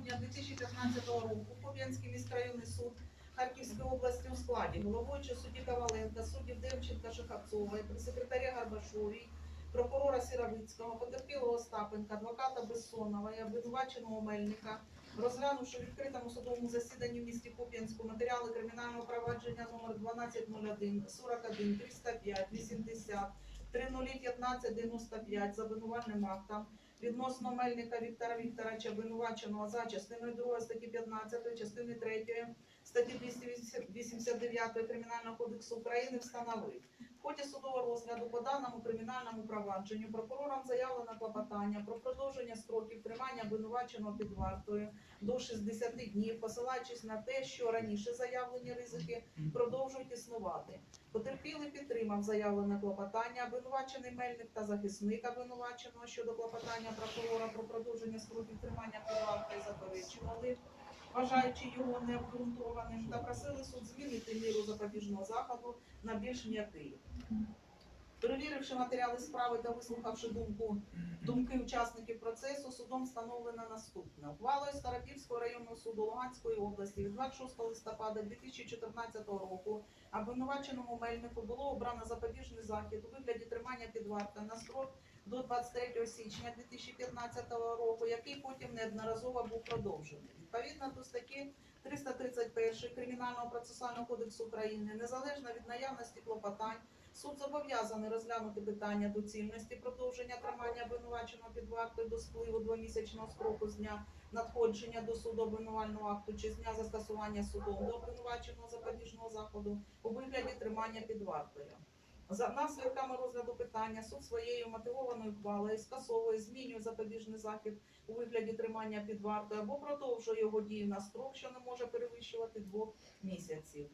грудня 2015 року Куп'янський міськрайонний суд Харківської області у складі головуючого судді Коваленка, суддів Демченка Шихавцової, секретаря Гарбашовій, прокурора Сіровицького, потерпілого Остапенка, адвоката Бессонова і обвинуваченого Мельника, розглянувши в відкритому судовому засіданні в місті Куп'янську матеріали кримінального провадження номер 1201, 41, 305, 80, 3015, 95 за обвинувальним актом відносно Мельника Віктора Вікторовича, обвинуваченого за частиною 2 статті 15, частини 3 статті 289 Кримінального кодексу України встановив. В ході судового розгляду по даному кримінальному провадженню прокурором заявлено клопотання про продовження строків тримання обвинуваченого під вартою до 60 днів, посилаючись на те, що раніше заявлені ризики продовжують існувати. Потерпілий підтримав заявлене клопотання, обвинувачений мельник та захисник обвинуваченого щодо клопотання прокурора про продовження строків тримання під вартою заперечували, вважаючи його необґрунтованим, та просили суд змінити міру запобіжного заходу на більш м'який. Перевіривши матеріали справи та вислухавши думку думки учасників процесу, судом встановлено наступне. Ухвалою Старопільського районного суду Луганської області від 26 листопада 2014 року обвинуваченому мельнику було обрано запобіжний захід у вигляді тримання під вартою на строк до 23 січня 2015 року, який потім неодноразово був продовжений. Відповідно до статті 331 Кримінального процесуального кодексу України, незалежно від наявності клопотань, суд зобов'язаний розглянути питання доцільності продовження тримання обвинуваченого під вартою до спливу двомісячного строку з дня надходження до суду обвинувального акту чи з дня застосування судом до обвинуваченого запобіжного заходу у вигляді тримання під вартою. За наслідками розгляду питання суд своєю мотивованою ухвалою скасовує, змінює запобіжний захід у вигляді тримання під вартою або продовжує його дію на строк, що не може перевищувати двох місяців.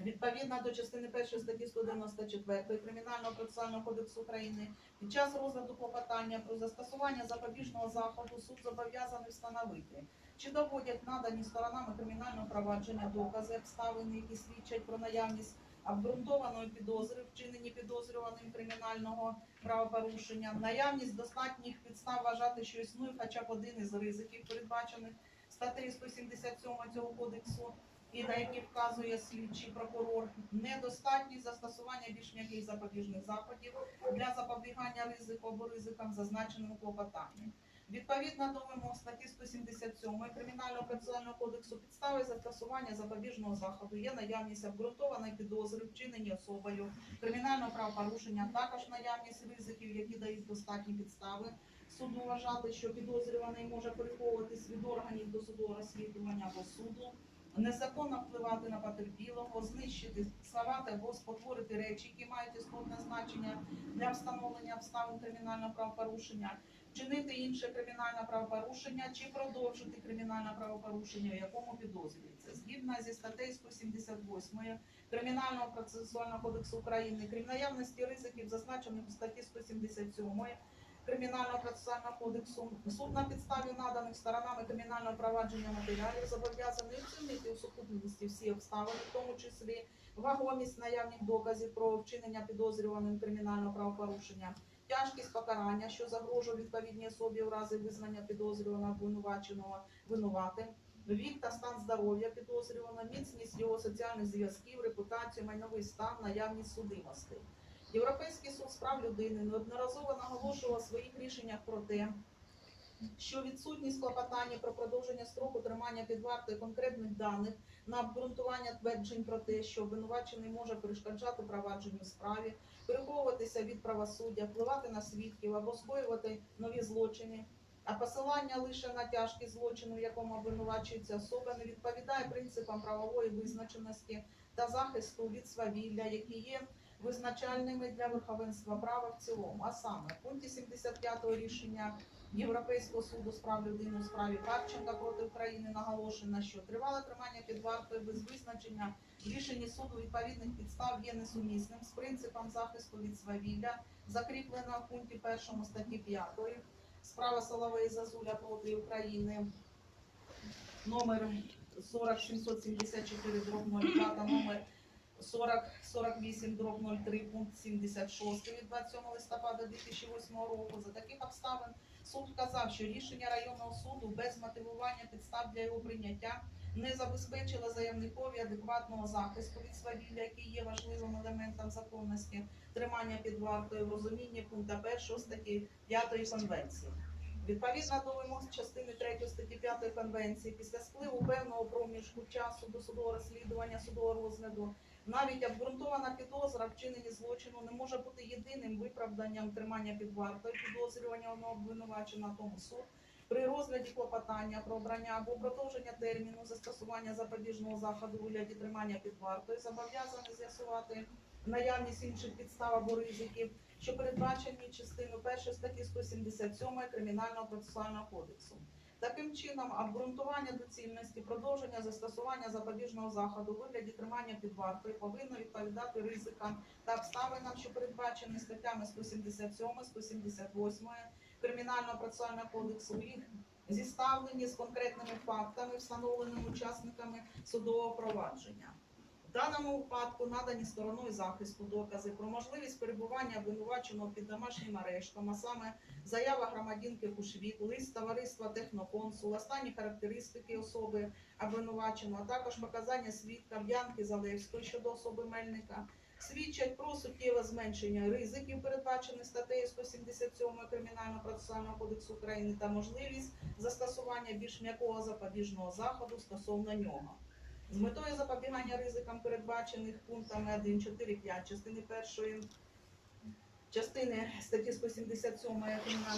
Відповідно до частини 1 статті 194 Кримінального процесуального кодексу України під час розгляду клопотання про застосування запобіжного заходу суд зобов'язаний встановити, чи доводять надані сторонами кримінального провадження докази обставини, які свідчать про наявність обґрунтованої підозри, вчинені підозрюваним кримінального правопорушення, наявність достатніх підстав вважати, що існує хоча б один із ризиків, передбачених статтею 177 цього кодексу, і на які вказує слідчий прокурор, недостатність застосування більш м'яких запобіжних заходів для запобігання ризику або ризикам, зазначеним у клопотанні. Відповідно до вимог статті 177 Кримінального процесуального кодексу підстави застосування запобіжного заходу є наявність обґрунтованої підозри, вчинені особою кримінального правопорушення, також наявність ризиків, які дають достатні підстави. Суду вважати, що підозрюваний може переховуватись від органів досудового розслідування або суду, незаконно впливати на потерпілого, знищити, сховати або спотворити речі, які мають істотне значення для встановлення обставин кримінального правопорушення, вчинити інше кримінальне правопорушення чи продовжити кримінальне правопорушення, у якому підозрюється. Згідно зі статтею 178 Кримінального процесуального кодексу України, крім наявності ризиків, зазначених у статті 177 Кримінального процесуального кодексу, суд на підставі наданих сторонами кримінального провадження матеріалів зобов'язаний оцінити у сукупності всі обставини, в тому числі вагомість наявних доказів про вчинення підозрюваним кримінального правопорушення, тяжкість покарання, що загрожує відповідній особі в разі визнання підозрюваного обвинуваченого винуватим, вік та стан здоров'я підозрюваного, міцність його соціальних зв'язків, репутацію, майновий стан, наявність судимостей. Європейський суд з прав людини неодноразово наголошував у своїх рішеннях про те, що відсутність клопотання про продовження строку тримання під вартою конкретних даних на обґрунтування тверджень про те, що обвинувачений може перешкоджати провадженню справі, переховуватися від правосуддя, впливати на свідків або скоювати нові злочини. А посилання лише на тяжкість злочину, в якому обвинувачується особа, не відповідає принципам правової визначеності та захисту від свавілля, які є визначальними для верховенства права в цілому. А саме в пункті 75 рішення Європейського суду з прав людини у справі Харченка проти України наголошено, що тривале тримання під вартою без визначення в рішенні суду відповідних підстав є несумісним з принципом захисту від свавілля, закріпленого в пункті 1 статті 5. Справа Соловей Зазуля проти України номер 40774 дроб 02 та номер 4048 дроб 03 пункт 76 від 27 листопада 2008 року. За таких обставин Суд вказав, що рішення районного суду без мотивування підстав для його прийняття не забезпечило заявникові адекватного захисту від свавілля, який є важливим елементом законності, тримання під вартою в розумінні пункту 1 статті 5 конвенції. Відповідно до вимог частини 3 статті 5 конвенції, після спливу певного проміжку часу до судового розслідування, судового розгляду, навіть обґрунтована підозра в вчиненні злочину не може бути єдиним виправданням тримання під вартою підозрюваного обвинуваченого тому суд при розгляді клопотання про обрання або продовження терміну застосування запобіжного заходу у вигляді тримання під вартою зобов'язаний з'ясувати наявність інших підстав або ризиків, що передбачені частиною 1 статті 177 Кримінального процесуального кодексу. Таким чином, обґрунтування доцільності продовження застосування запобіжного заходу у вигляді тримання під вартою повинно відповідати ризикам та обставинам, що передбачені статтями 177, 178 Кримінального процесуального кодексу, їх зіставлені з конкретними фактами, встановленими учасниками судового провадження. В даному випадку надані стороною захисту докази про можливість перебування обвинуваченого під домашнім арештом, а саме заява громадянки Кушвіт, лист товариства Техноконсул, останні характеристики особи обвинуваченого, а також показання свідка Б'янки Залевської щодо особи Мельника, свідчать про суттєве зменшення ризиків, передбачених статтею 177 Кримінального процесуального кодексу України, та можливість застосування більш м'якого запобіжного заходу стосовно нього. З метою запобігання ризикам, передбачених пунктами 1, 4, 5 частини першої частини статті 177 Кримінального